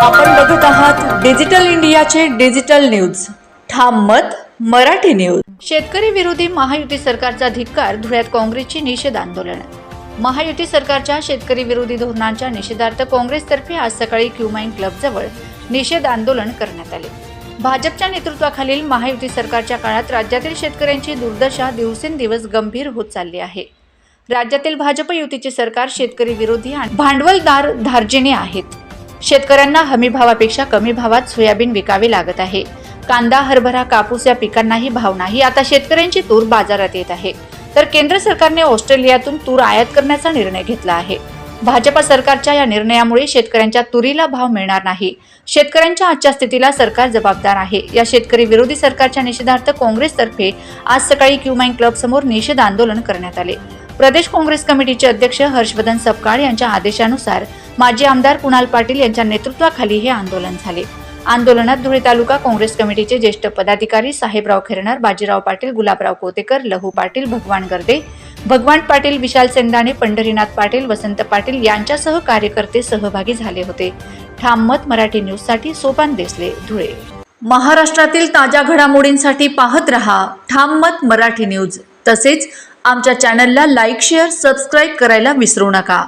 आपण बघूत आहात डिजिटल इंडियाचे डिजिटल न्यूज. ठाम मत मराठी न्यूज. शेतकरी विरोधी महायुती सरकारचा धिक्कार धुळ्यात काँग्रेसची निषेध आंदोलन महायुती सरकारच्या शेतकरी विरोधी धोरणांच्या निषेधार्थ काँग्रेसतर्फे आज सकाळी क्युमाइन क्लबजवळ निषेध आंदोलन करण्यात आले. भाजपच्या नेतृत्वाखालील महायुती सरकारच्या काळात राज्यातील शेतकऱ्यांची दुर्दशा दिवसेंदिवस गंभीर होत चालली आहे. राज्यातील भाजप युतीचे सरकार शेतकरी विरोधी आणि भांडवलदार धार्जिणे आहेत. शेतकऱ्यांना हमी भावापेक्षा कमी भावात सोयाबीन विकावे लागत आहे. कांदा हरभरा कापूस या पिकांनाही भाव नाही. आता शेतकऱ्यांची तूर बाजारात येत आहे. तर केंद्र सरकारने ऑस्ट्रेलियातून तूर आयात करण्याचा निर्णय घेतला आहे. भाजपा सरकारच्या या निर्णयामुळे शेतकऱ्यांच्या तुरीला भाव मिळणार नाही. शेतकऱ्यांच्या आजच्या स्थितीला सरकार जबाबदार आहे. या शेतकरी विरोधी सरकारच्या निषेधार्थ काँग्रेसतर्फे आज सकाळी क्युमाइन क्लब समोर निषेध आंदोलन करण्यात आले. प्रदेश काँग्रेस कमिटीचे अध्यक्ष हर्षवर्धन सपकाळ यांच्या आदेशानुसार माजी आमदार कुणाल पाटील यांच्या नेतृत्वाखाली हे आंदोलन झाले. आंदोलनात धुळे तालुका काँग्रेस कमिटीचे ज्येष्ठ पदाधिकारी साहेबराव खेरणार बाजीराव पाटील गुलाबराव कोतेकर लहू पाटील भगवान गर्दे भगवान पाटील विशाल सेंदाणे पंढरीनाथ पाटील वसंत पाटील यांच्यासह कार्यकर्ते सहभागी झाले होते. ठाम मत मराठी न्यूजसाठी सोपान देसले धुळे. महाराष्ट्रातील ताज्या घडामोडींसाठी पाहत रहा ठाम मत मराठी न्यूज. तसेच आमच्या चॅनलला लाईक शेअर सबस्क्राईब करायला विसरू नका.